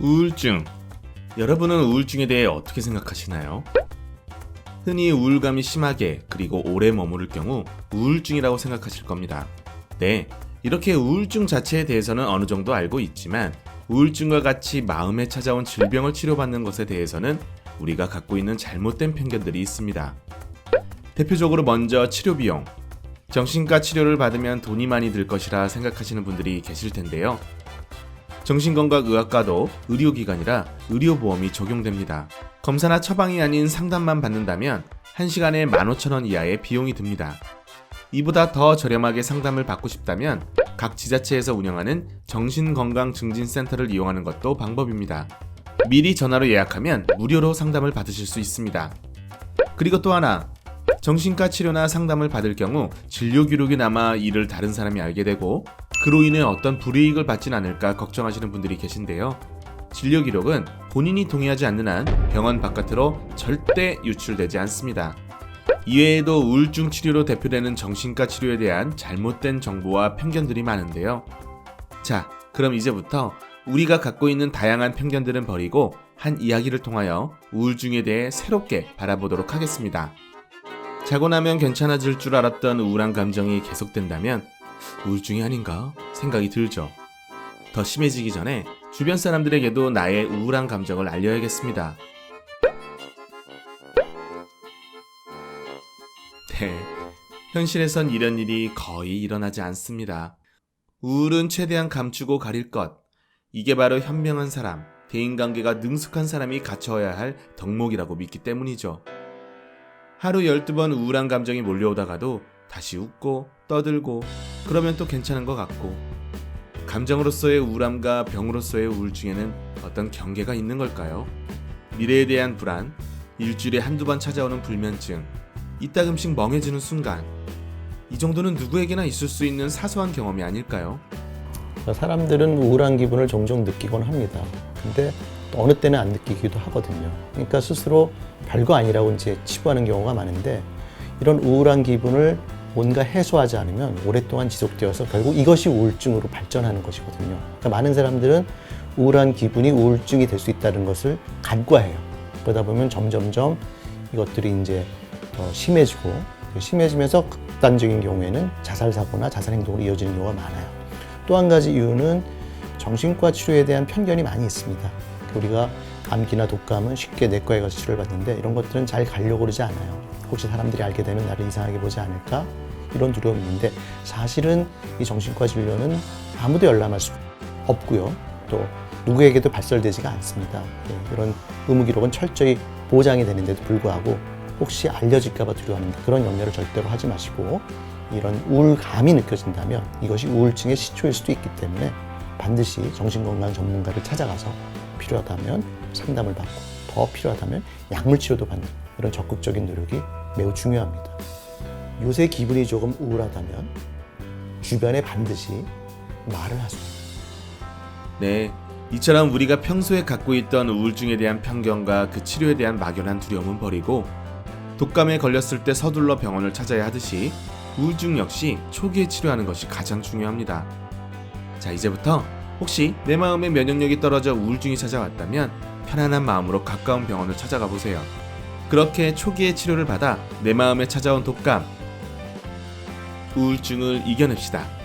우울증. 여러분은 우울증에 대해 어떻게 생각하시나요? 흔히 우울감이 심하게 그리고 오래 머무를 경우 우울증이라고 생각하실 겁니다. 네, 이렇게 우울증 자체에 대해서는 어느 정도 알고 있지만 우울증과 같이 마음에 찾아온 질병을 치료받는 것에 대해서는 우리가 갖고 있는 잘못된 편견들이 있습니다. 대표적으로 먼저 치료 비용. 정신과 치료를 받으면 돈이 많이 들 것이라 생각하시는 분들이 계실 텐데요. 정신건강의학과도 의료기관이라 의료보험이 적용됩니다. 검사나 처방이 아닌 상담만 받는다면 1시간에 15,000원 이하의 비용이 듭니다. 이보다 더 저렴하게 상담을 받고 싶다면 각 지자체에서 운영하는 정신건강증진센터를 이용하는 것도 방법입니다. 미리 전화로 예약하면 무료로 상담을 받으실 수 있습니다. 그리고 또 하나, 정신과 치료나 상담을 받을 경우 진료 기록이 남아 이를 다른 사람이 알게 되고 그로 인해 어떤 불이익을 받진 않을까 걱정하시는 분들이 계신데요. 진료 기록은 본인이 동의하지 않는 한 병원 바깥으로 절대 유출되지 않습니다. 이외에도 우울증 치료로 대표되는 정신과 치료에 대한 잘못된 정보와 편견들이 많은데요. 자, 그럼 이제부터 우리가 갖고 있는 다양한 편견들은 버리고 한 이야기를 통하여 우울증에 대해 새롭게 바라보도록 하겠습니다. 자고 나면 괜찮아질 줄 알았던 우울한 감정이 계속된다면 우울증이 아닌가 생각이 들죠. 더 심해지기 전에 주변 사람들에게도 나의 우울한 감정을 알려야겠습니다. 네, 현실에선 이런 일이 거의 일어나지 않습니다. 우울은 최대한 감추고 가릴 것. 이게 바로 현명한 사람, 대인관계가 능숙한 사람이 갖춰야 할 덕목이라고 믿기 때문이죠. 하루 12번 우울한 감정이 몰려오다가도 다시 웃고 떠들고 그러면 또 괜찮은 것 같고 감정으로서의 우울함과 병으로서의 우울증에는 어떤 경계가 있는 걸까요? 미래에 대한 불안, 일주일에 한두 번 찾아오는 불면증, 이따금씩 멍해지는 순간 이 정도는 누구에게나 있을 수 있는 사소한 경험이 아닐까요? 사람들은 우울한 기분을 종종 느끼곤 합니다. 근데 또 어느 때는 안 느끼기도 하거든요. 그러니까 스스로 별거 아니라고 이제 치부하는 경우가 많은데 이런 우울한 기분을 뭔가 해소하지 않으면 오랫동안 지속되어서 결국 이것이 우울증으로 발전하는 것이거든요. 그러니까 많은 사람들은 우울한 기분이 우울증이 될 수 있다는 것을 간과해요. 그러다 보면 점점점 이것들이 이제 더 심해지고 심해지면서 극단적인 경우에는 자살 사고나 자살 행동으로 이어지는 경우가 많아요. 또 한 가지 이유는 정신과 치료에 대한 편견이 많이 있습니다. 우리가 감기나 독감은 쉽게 내과에 가서 치료를 받는데 이런 것들은 잘 가려고 그러지 않아요. 혹시 사람들이 알게 되면 나를 이상하게 보지 않을까? 이런 두려움이 있는데 사실은 이 정신과 진료는 아무도 열람할 수 없고요. 또 누구에게도 발설되지가 않습니다. 예, 이런 의무 기록은 철저히 보장이 되는데도 불구하고 혹시 알려질까봐 두려워하는데 그런 염려를 절대로 하지 마시고 이런 우울감이 느껴진다면 이것이 우울증의 시초일 수도 있기 때문에 반드시 정신건강 전문가를 찾아가서 필요하다면 상담을 받고 더 필요하다면 약물 치료도 받는 이런 적극적인 노력이 매우 중요합니다. 요새 기분이 조금 우울하다면 주변에 반드시 말을 하세요. 네, 이처럼 우리가 평소에 갖고 있던 우울증에 대한 편견과 그 치료에 대한 막연한 두려움은 버리고 독감에 걸렸을 때 서둘러 병원을 찾아야 하듯이 우울증 역시 초기에 치료하는 것이 가장 중요합니다. 자, 이제부터 혹시 내 마음의 면역력이 떨어져 우울증이 찾아왔다면 편안한 마음으로 가까운 병원을 찾아가 보세요. 그렇게 초기에 치료를 받아 내 마음에 찾아온 독감, 우울증을 이겨냅시다.